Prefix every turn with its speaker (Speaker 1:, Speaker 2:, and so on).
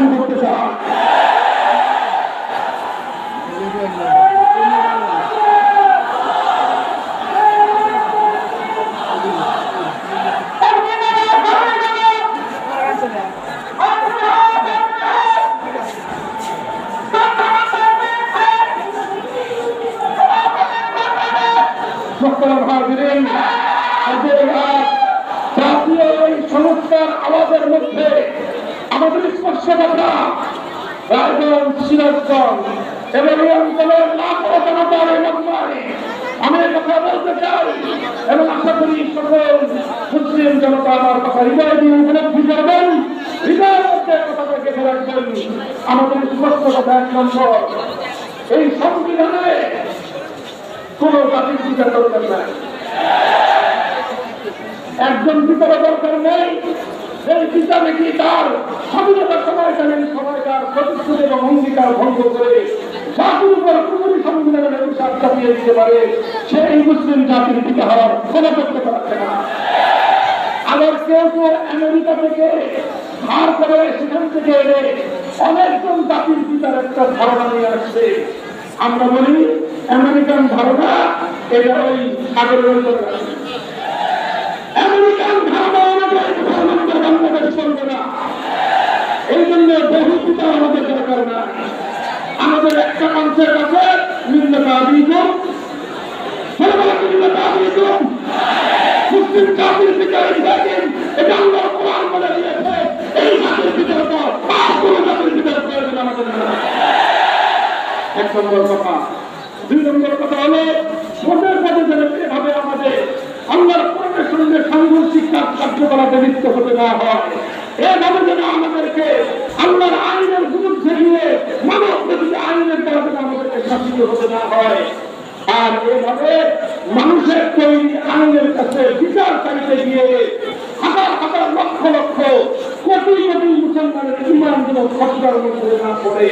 Speaker 1: কায়েম করতে চায় সংস্কার আওয়াজের মধ্যে। আমাদের স্পর্শকতা রায়গঞ্জ, সিরাজগঞ্জ এবং এই অঞ্চলের লাখো জনতার মজমায় আমি কথা বলতে চাই এবং আশা করি সকল মুসলিম জনতা আমার কথা হৃদয় দিয়ে উপলব্ধি করবেন। হৃদয়ের মধ্যে কথাটা গেঁথে রাখবেন। আমাদের কথা একজন বিচার দরকার নেই। এই বিচার নাকি তার স্বাধীনতা সময়কালীন সময়কার প্রতিশ্রুতি এবং অঙ্গীকার ভঙ্গ করে পারে মুসলিম জাতির দিকে আবার কেউ কেউ আমেরিকা থেকে ধার থেকে এনে অনেকজন ধারণা নিয়ে আমরা বলি, আমেরিকান ধারণা, এটা ওই সাগরের আমেরিকান আমাদের একটা মানুষের কাছে মিল্লতা আবিকুম মুসলিম জাতির বিচারে দেখেন এটা আল্লাহ কোরআন বলে দিয়েছে। এই জাতির বিচার পর আর কোন জাতির বিচার প্রয়োজন আমাদের এক নম্বর কথা। দুই নম্বর কথা হলো, ভোটের আমাদের আল্লাহর কোরআনের সঙ্গে সাংঘর্ষিক কার্যকলাপে লিপ্ত হতে না হয়। এভাবে যেন আমাদেরকে আল্লাহর আইনের বিরুদ্ধে গিয়ে মানব প্রকৃতি আইনের কারণে আমাদেরকে শাসিত হতে না হয়। আর এভাবে মানুষের তৈরি আইনের কাছে বিচার চাইতে গিয়ে হাজার হাজার লক্ষ লক্ষ কোটি কোটি মুসলমানের ইমান যেন খসড়ার মধ্যে না পড়ে।